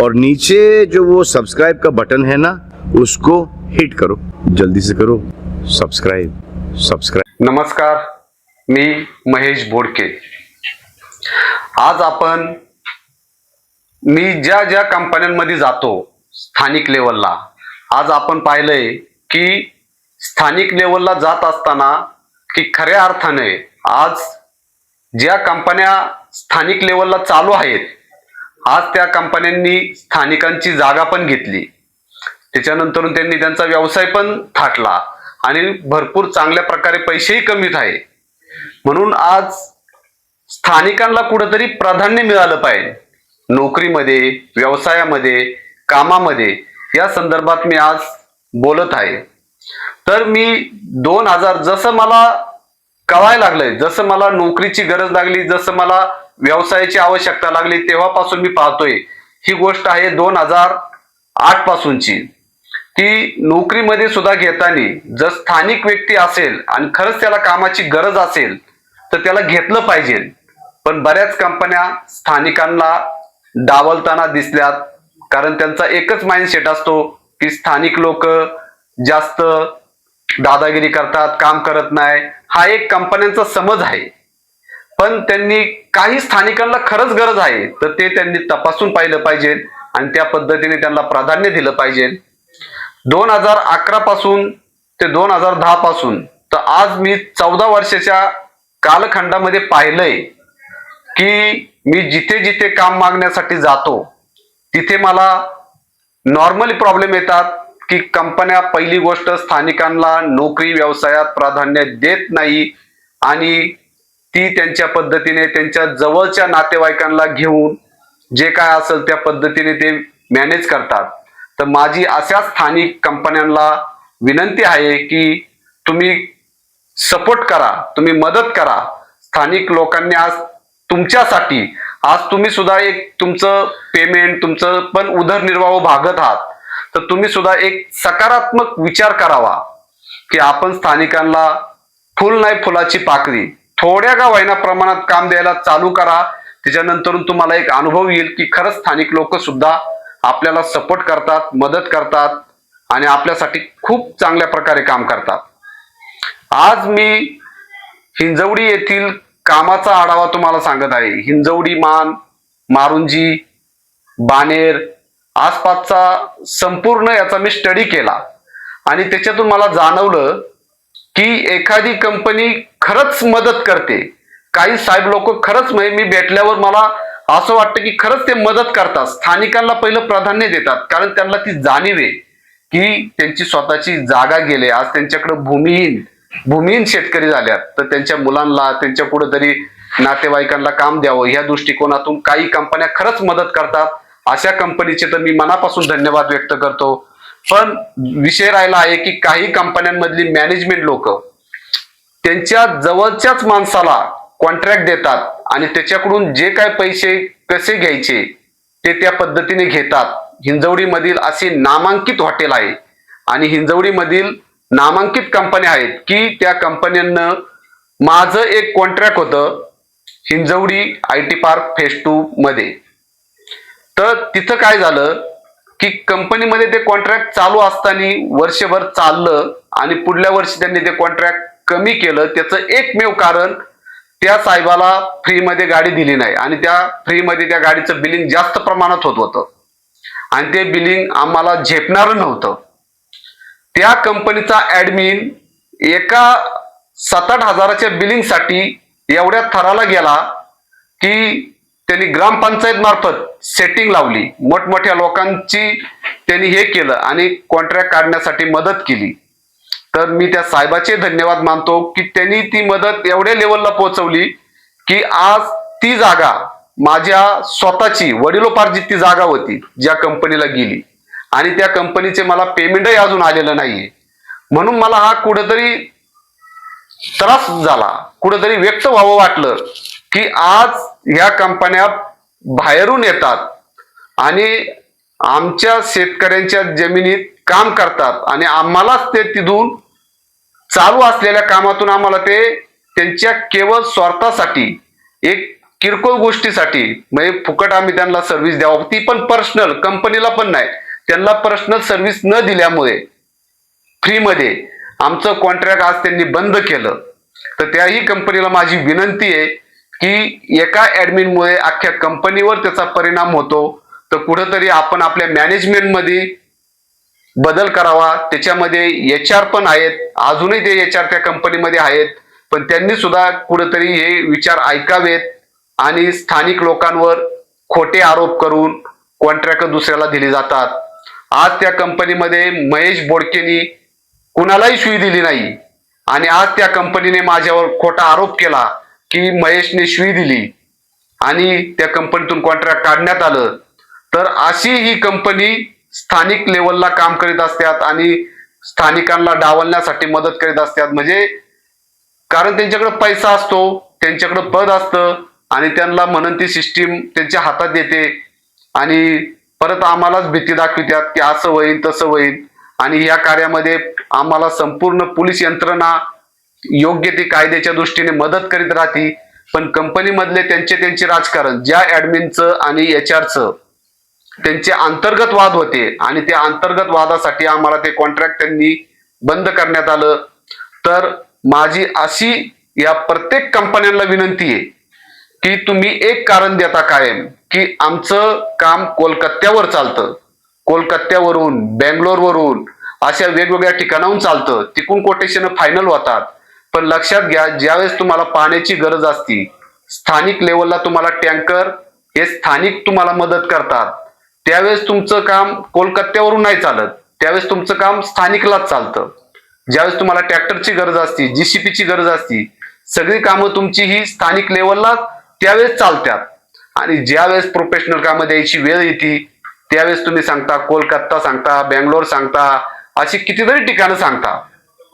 और नीचे जो वो सब्सक्राइब का बटन है ना उसको हिट करो। जल्दी से करो। सब्सक्राइब सब्सक्राइब नमस्कार मी महेश बोडके. आज आपण मी ज्या ज्या कंपन्यांमध्ये जातो स्थानिक लेवलला आज आपण पाहिलंय की स्थानिक लेवलला जात असताना की खऱ्या अर्थाने आज ज्या कंपन्या स्थानिक लेवलला चालू आहेत आज त्या कंपन्यांनी स्थानिकांची जागा पण घेतली. त्याच्यानंतर त्यांनी त्यांचा व्यवसाय पण थाटला आणि भरपूर चांगल्या प्रकारे पैसेही कमीत आहे. म्हणून आज स्थानिकांना कुठंतरी प्राधान्य मिळालं पाहिजे. नोकरीमध्ये व्यवसायामध्ये कामामध्ये या संदर्भात मी आज बोलत आहे. तर मी दोन हजार जसं मला कळायला लागलंय जसं मला नोकरीची गरज लागली जसं मला व्यवसायाची आवश्यकता लागली तेव्हापासून मी पाहतोय. ही गोष्ट आहे दोन हजार आठ पासूनची. ती नोकरीमध्ये सुद्धा घेताना जर स्थानिक व्यक्ती असेल आणि खरंच त्याला कामाची गरज असेल तर त्याला घेतलं पाहिजे. पण बऱ्याच कंपन्या स्थानिकांना डावलताना दिसल्यात. कारण त्यांचा एकच माइंडसेट असतो की स्थानिक लोक जास्त दादागिरी करतात काम करत नाही. हा एक कंपन्यांचा समज आहे. पण त्यांनी काही स्थानिकांना खरंच गरज आहे तर ते त्यांनी तपासून पाहिलं पाहिजे आणि त्या पद्धतीने त्यांना प्राधान्य दिलं पाहिजे. दोन हजार अकरा पासून ते दोन हजार दहा पासून तर आज मी चौदा वर्षाच्या कालखंडामध्ये पाहिलंय की मी जिथे जिथे काम मागण्यासाठी जातो तिथे मला नॉर्मली प्रॉब्लेम येतात की कंपन्या पहिली गोष्ट स्थानिकांना नोकरी व्यवसायात प्राधान्य देत नाही आणि ती त्यांच्या पद्धतीने त्यांच्या जवळच्या नातेवाईकांना घेऊन जे काय असेल त्या पद्धतीने ते मॅनेज करतात. तर माझी अशा स्थानिक कंपन्यांना विनंती आहे की तुम्ही सपोर्ट करा तुम्ही मदत करा. स्थानिक लोकांनी आज तुमच्यासाठी आज तुम्ही सुद्धा एक तुमचं पेमेंट तुमचं पण उदरनिर्वाह भागत आहात. तर तुम्ही सुद्धा एक सकारात्मक विचार करावा की आपण स्थानिकांना फुल नाही फुलाची पाकळी थोड्या का वाईना प्रमाणात काम द्यायला चालू करा. त्याच्यानंतर तुम्हाला एक अनुभव येईल की खरंच स्थानिक लोक सुद्धा आपल्याला सपोर्ट करतात मदत करतात आणि आपल्यासाठी खूप चांगल्या प्रकारे काम करतात. आज मी हिंजवडी येथील कामाचा आढावा तुम्हाला सांगत आहे. हिंजवडी मान मारुंजी बानेर आसपासचा संपूर्ण याचा मी स्टडी केला. आणि त्याच्यातून मला जाणवलं की एखादी कंपनी खरंच मदत करते. काही साहेब लोक खरंच म्हणजे मी भेटल्यावर मला असं वाटतं की खरंच ते मदत करतात. स्थानिकांना पहिलं प्राधान्य देतात कारण त्यांना ती जाणीव आहे की त्यांची स्वतःची जागा गेले. आज त्यांच्याकडे भूमिहीन भूमिहीन शेतकरी झाल्यात तर त्यांच्या मुलांना त्यांच्या कुठेतरी नातेवाईकांना काम द्यावं. ह्या दृष्टिकोनातून काही कंपन्या खरंच मदत करतात. अशा कंपनीचे तर मी मनापासून धन्यवाद व्यक्त करतो. पण विषय राहिला आहे की काही कंपन्यांमधली मॅनेजमेंट लोक त्यांच्या जवळच्याच माणसाला कॉन्ट्रॅक्ट देतात आणि त्याच्याकडून जे काय पैसे कसे घ्यायचे ते त्या पद्धतीने घेतात. हिंजवडीमधील असे नामांकित हॉटेल आहे आणि हिंजवडीमधील नामांकित कंपन्या आहेत की त्या कंपन्यांना माझं एक कॉन्ट्रॅक्ट होतं Hinjawadi I T park phase two मध्ये. तर तिथं काय झालं? की कंपनीमध्ये ते कॉन्ट्रॅक्ट चालू असताना वर्षभर चाललं आणि पुढल्या वर्षी त्यांनी ते कॉन्ट्रॅक्ट कमी केलं त्याचं एकमेव कारण त्या साहेबाला फ्रीमध्ये गाडी दिली नाही. आणि त्या फ्रीमध्ये त्या गाडीचं बिलिंग जास्त प्रमाणात होत होतं. आणि ते बिलिंग आम्हाला झेपणारं नव्हतं. त्या कंपनीचा ॲडमिन एका सात आठ हजाराच्या बिलिंगसाठी एवढ्या थराला गेला की त्यांनी ग्रामपंचायत मार्फत सेटिंग लावली. मोठमोठ्या लोकांची त्यांनी हे केलं आणि कॉन्ट्रॅक्ट काढण्यासाठी मदत केली. तर मी त्या साहेबाचे धन्यवाद मानतो की त्यांनी ती मदत एवढ्या लेवलला पोहोचवली की आज ती जागा माझ्या स्वतःची वडिलोपार्जित ती जागा होती ज्या कंपनीला गेली. आणि त्या कंपनीचे मला पेमेंटही अजून आलेलं नाहीये. म्हणून मला हा कुठंतरी त्रास झाला. कुठंतरी व्यक्त व्हावं वाटलं. की आज ह्या कंपन्या बाहेरून येतात आणि आमच्या शेतकऱ्यांच्या जमिनीत काम करतात आणि आम्हालाच ते तिथून चालू असलेल्या कामातून आम्हाला ते त्यांच्या केवळ स्वार्थासाठी एक किरकोळ गोष्टीसाठी म्हणजे फुकट आम्ही त्यांना सर्व्हिस द्यावं ती पण पर्सनल कंपनीला पण नाही. त्यांना पर्सनल सर्व्हिस न दिल्यामुळे फ्रीमध्ये आमचं कॉन्ट्रॅक्ट आज त्यांनी बंद केलं. तर त्याही कंपनीला माझी विनंती आहे की एका ऍडमिनमुळे अख्ख्या कंपनीवर त्याचा परिणाम होतो. तर कुठंतरी आपण आपल्या मॅनेजमेंटमध्ये बदल करावा. त्याच्यामध्ये एच आर पण आहेत. अजूनही ते एच आर त्या कंपनीमध्ये आहेत. पण त्यांनी सुद्धा कुठंतरी हे विचार ऐकावेत आणि स्थानिक लोकांवर खोटे आरोप करून कॉन्ट्रॅक्ट दुसऱ्याला दिले जातात. आज त्या कंपनीमध्ये महेश बोडकेनी कुणालाही सुई दिली नाही. आणि आज त्या कंपनीने माझ्यावर खोटा आरोप केला. की महेशने शिवी दिली आणि त्या कंपनीतून कॉन्ट्रॅक्ट काढण्यात आलं. तर अशी ही कंपनी स्थानिक लेवलला काम करीत असतात आणि स्थानिकांना डावलण्यासाठी मदत करीत असतात म्हणजे कारण त्यांच्याकडे पैसा असतो त्यांच्याकडे पद असतं आणि त्यांना म्हणून ती सिस्टीम त्यांच्या हातात येते. आणि परत आम्हालाच भीती दाखवितात की असं होईल तसं होईल आणि या कार्यामध्ये आम्हाला संपूर्ण पोलीस यंत्रणा योग्य ती कायद्याच्या दृष्टीने मदत करीत राहते पण कंपनीमधले त्यांचे त्यांचे राजकारण ज्या ऍडमिनचं आणि एच आरचं त्यांचे अंतर्गत वाद होते आणि त्या अंतर्गत वादासाठी आम्हाला ते कॉन्ट्रॅक्ट त्यांनी बंद करण्यात आलं. तर माझी अशी या प्रत्येक कंपन्यांना विनंती आहे की तुम्ही एक कारण देता कायम की आमचं काम कोलकात्यावर चालतं. कोलकात्यावरून बँगलोरवरून अशा वेगवेगळ्या ठिकाणाहून चालतं. तिकून कोटेशन फायनल होतात. पण लक्षात घ्या ज्यावेळेस तुम्हाला पाण्याची गरज असती स्थानिक लेवलला तुम्हाला टँकर हे स्थानिक तुम्हाला मदत करतात. त्यावेळेस तुमचं काम कोलकात्यावरून नाही चालत त्यावेळेस तुमचं काम स्थानिकलाच चालतं. ज्यावेळेस तुम्हाला ट्रॅक्टरची गरज असती जीसीपीची गरज असती सगळी कामं तुमची ही स्थानिक लेवलला त्यावेळेस चालतात आणि ज्यावेळेस प्रोफेशनल कामं द्यायची वेळ येते त्यावेळेस तुम्ही सांगता कोलकाता सांगता बँगलोर सांगता अशी कितीतरी ठिकाणं सांगता.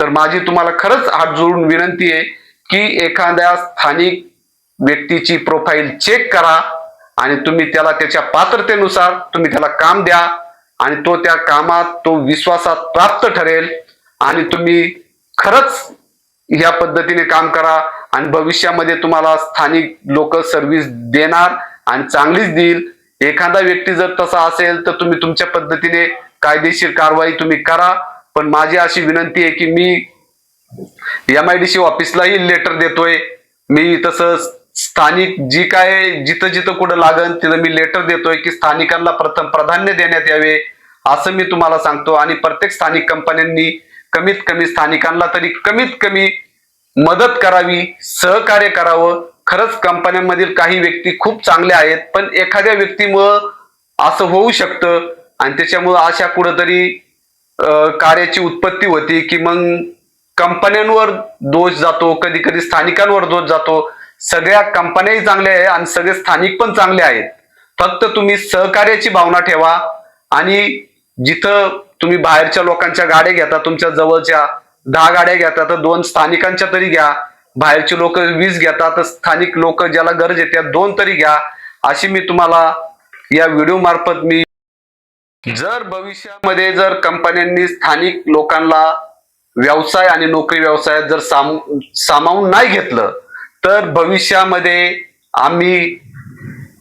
तर माझी तुम्हाला खरंच हात जोडून विनंती आहे की एखाद्या स्थानिक व्यक्तीची प्रोफाईल चेक करा आणि तुम्ही त्याला त्याच्या पात्रतेनुसार तुम्ही त्याला काम द्या आणि तो त्या कामात तो विश्वासात प्राप्त ठरेल आणि तुम्ही खरंच ह्या पद्धतीने काम करा आणि भविष्यामध्ये तुम्हाला स्थानिक लोक सर्व्हिस देणार आणि चांगलीच देईल. एखादा व्यक्ती जर तसा असेल तर तुम्ही तुमच्या पद्धतीने कायदेशीर कारवाई तुम्ही करा. पण माझी अशी विनंती आहे की मी एम आय डी सी ऑफिसलाही लेटर देतोय. मी तसं स्थानिक जी काय जिथं जिथं कुठं लागन तिथं मी लेटर देतोय की स्थानिकांना प्रथम प्राधान्य देण्यात यावे असं मी तुम्हाला सांगतो. आणि प्रत्येक स्थानिक कंपन्यांनी कमीत कमी स्थानिकांना तरी कमीत कमी मदत करावी सहकार्य करावं. खरंच कंपन्यांमधील काही व्यक्ती खूप चांगल्या आहेत पण एखाद्या व्यक्तीमुळं असं होऊ शकतं. आणि त्याच्यामुळं अशा कुठंतरी कार्याची उत्पत्ती होती की मग कंपन्यांवर दोष जातो कधी कधी स्थानिकांवर दोष जातो. सगळ्या कंपन्याही चांगल्या आहे आणि सगळे स्थानिक पण चांगले आहेत. फक्त तुम्ही सहकार्याची भावना ठेवा आणि जिथं तुम्ही बाहेरच्या लोकांच्या गाड्या घेता तुमच्या जवळच्या दहा गाड्या घेता तर दोन स्थानिकांच्या तरी घ्या. बाहेरचे लोक वीस घेतात तर स्थानिक लोक ज्याला गरज आहे त्या दोन तरी घ्या. अशी मी तुम्हाला या व्हिडिओ मार्फत मी जर भविष्यामध्ये जर कंपन्यांनी स्थानिक लोकांना व्यवसाय आणि नोकरी व्यवसायात जर साम सामावून नाही घेतलं तर भविष्यामध्ये आम्ही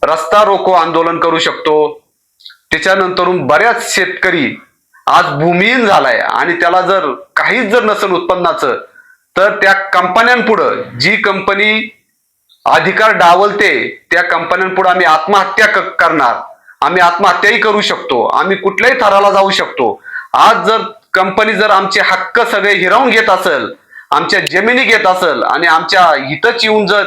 रस्ता रोको आंदोलन करू शकतो. त्याच्यानंतरून बऱ्याच शेतकरी आज भूमिहीन झालाय आणि त्याला जर काहीच जर नसेल उत्पन्नाचं तर त्या कंपन्यांपुढं जी कंपनी अधिकार डावलते त्या कंपन्यांपुढे आम्ही आत्महत्या क- करणार. आम्ही आत्महत्याही करू शकतो. आम्ही कुठल्याही थराला जाऊ शकतो. आज जर कंपनी जर आमचे हक्क सगळे हिरावून घेत असेल आमच्या जमिनी घेत असेल आणि आमच्या हितच येऊन जर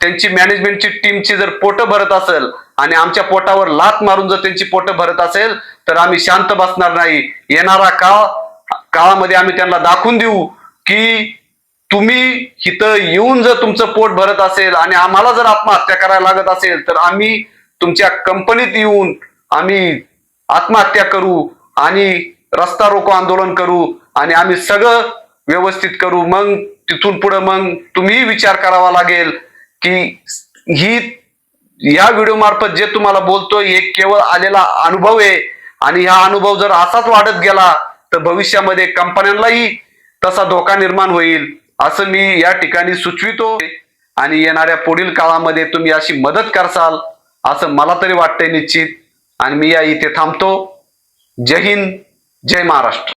त्यांची मॅनेजमेंटची टीमची जर पोटं भरत असेल आणि आमच्या पोटावर लात मारून जर त्यांची पोटं भरत असेल तर आम्ही शांत बसणार नाही. येणारा काळ काळामध्ये आम्ही त्यांना दाखवून देऊ की तुम्ही इथं येऊन जर तुमचं पोट भरत असेल आणि आम्हाला जर आत्महत्या करायला लागत असेल तर आम्ही तुमच्या कंपनीत येऊन आम्ही आत्महत्या करू आणि रस्ता रोको आंदोलन करू आणि आम्ही सगळं व्यवस्थित करू. मग तिथून पुढे मग तुम्ही विचार करावा लागेल की ही या व्हिडिओ मार्फत जे तुम्हाला बोलतोय हे केवळ आलेला अनुभव आहे. आणि हा अनुभव जर असाच वाढत गेला तर भविष्यामध्ये कंपन्यांनाही तसा धोका निर्माण होईल असं मी या ठिकाणी सुचवितो. आणि येणाऱ्या पुढील काळामध्ये तुम्ही अशी मदत करसाल. असं मला तरी वाटतंय निश्चित. आणि मी या इथे थांबतो. जय हिंद जय महाराष्ट्र.